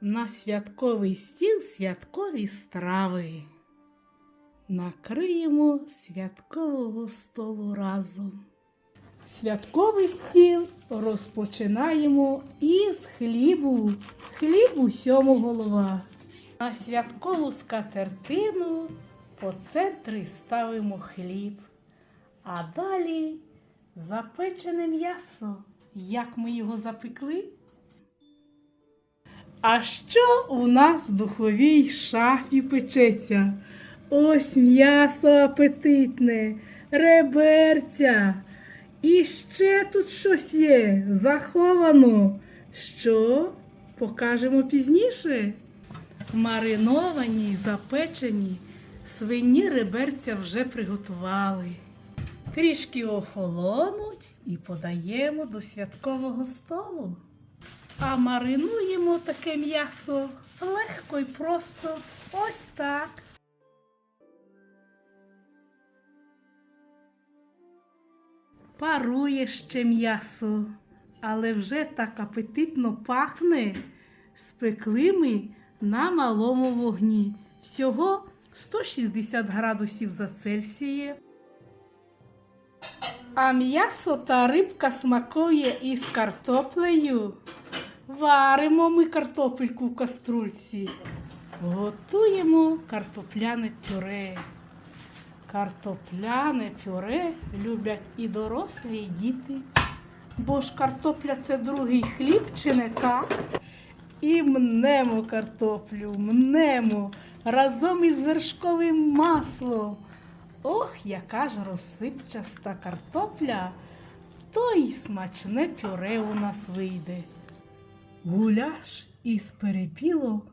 На святковий стіл святкові страви. Накриємо святкового столу разом. Святковий стіл розпочинаємо із хлібу. Хліб усьому голова. На святкову скатертину по центрі ставимо хліб, а далі запечене м'ясо. Як ми його запекли? А що у нас в духовій шафі печеться? Ось м'ясо апетитне, реберця. І ще тут щось є заховано. Що? Покажемо пізніше. Мариновані й запечені свині реберця вже приготували. Трішки охолонуть і подаємо до святкового столу. А маринуємо таке м'ясо легко і просто ось так. Парує ще м'ясо, але вже так апетитно пахне. Спекли ми на малому вогні. Всього 160 градусів за Цельсіє. А м'ясо та рибка смакує із картоплею. Варимо ми картопельку в каструльці. Готуємо картопляне пюре. Картопляне пюре люблять і дорослі, і діти. Бо ж картопля це другий хліб, чи не так? І мнемо картоплю, мнемо разом із вершковим маслом. Ох, яка ж розсипчаста картопля, то й смачне пюре у нас вийде. Гуляш із перепілок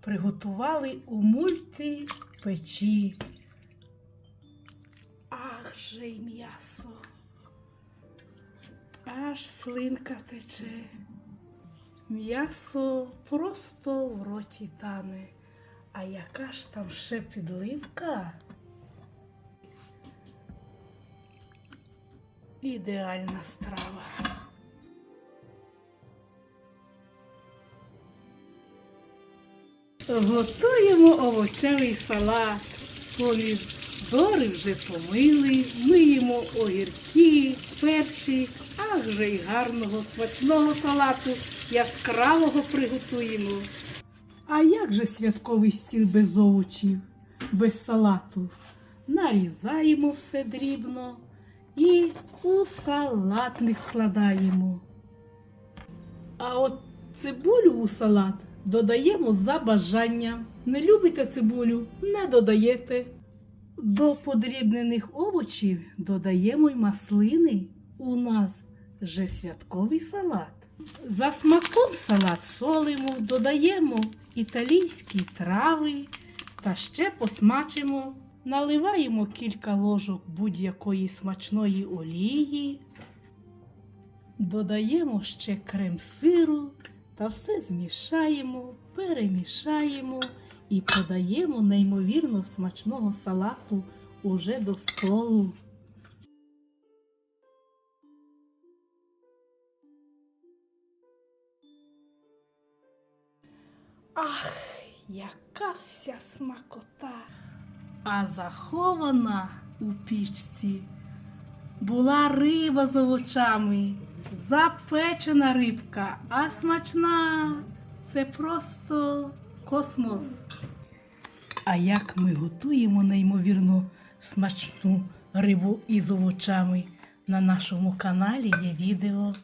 приготували у мультипечі. Ах же й м'ясо. Аж слинка тече. М'ясо просто в роті тане. А яка ж там ще підливка? Ідеальна страва. Готуємо овочевий салат. Помідори вже помили, миємо огірки, перші, ах же й гарного смачного салату яскравого приготуємо. А як же святковий стіл без овочів, без салату? Нарізаємо все дрібно і у салатник складаємо. А от цибулю у салат додаємо за бажанням. Не любите цибулю, не додаєте. До подрібнених овочів додаємо й маслини. У нас же святковий салат. За смаком салат солимо, додаємо італійські трави та ще посмачимо. Наливаємо кілька ложок будь-якої смачної олії. Додаємо ще крем сиру та все змішаємо, перемішаємо і подаємо неймовірно смачного салату уже до столу. Ах, яка вся смакота! А захована у пічці була риба з овочами, запечена рибка, а смачна це просто космос. А як ми готуємо неймовірно смачну рибу із овочами, на нашому каналі є відео.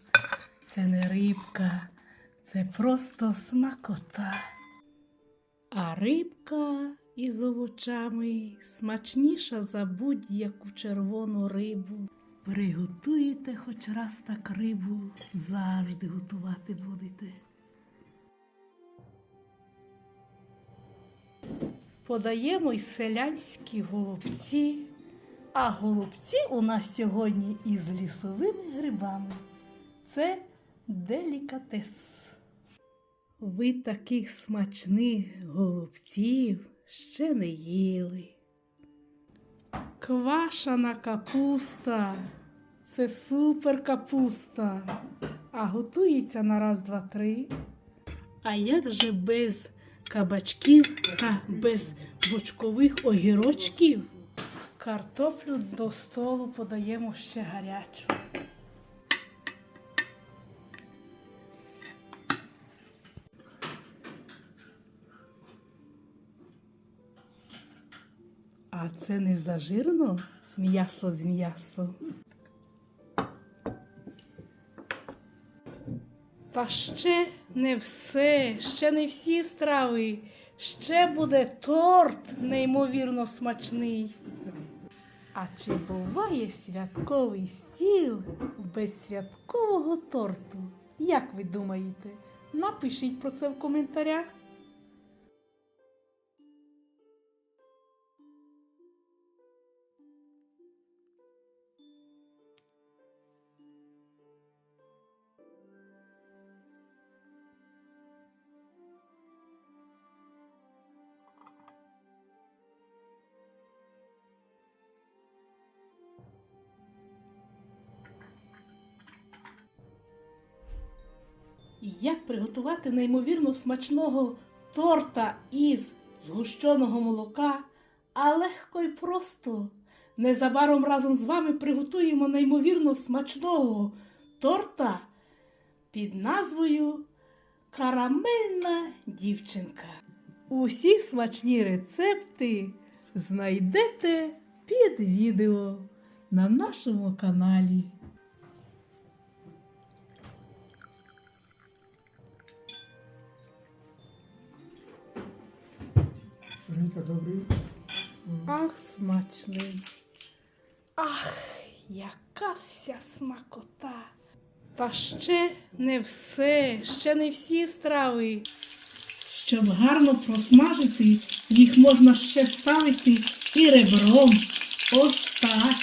Це не рибка, це просто смакота. А рибка із овочами смачніша за будь-яку червону рибу. Приготуєте хоч раз так рибу, завжди готувати будете. Подаємо й селянські голубці. А голубці у нас сьогодні із лісовими грибами. Це делікатес. Ви таких смачних голубців ще не їли. Квашена капуста це супер капуста, а готується на раз, два, три. А як же без кабачків та без бочкових огірочків? Картоплю до столу подаємо ще гарячу. А це не зажирно м'ясо з м'ясом. Та ще не все, ще не всі страви. Ще буде торт неймовірно смачний. А чи буває святковий стіл без святкового торту? Як ви думаєте? Напишіть про це в коментарях. Як приготувати неймовірно смачного торта із згущеного молока, а легко і просто. Незабаром разом з вами приготуємо неймовірно смачного торта під назвою Карамельна дівчинка. Усі смачні рецепти знайдете під відео на нашому каналі. Женька, добрий. Ах, смачний. Ах, яка вся смакота. Та ще не все, ще не всі страви. Щоб гарно просмажити, їх можна ще ставити і ребром. Ось так.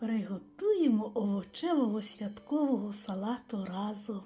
Приготуємо овочевого святкового салату разом.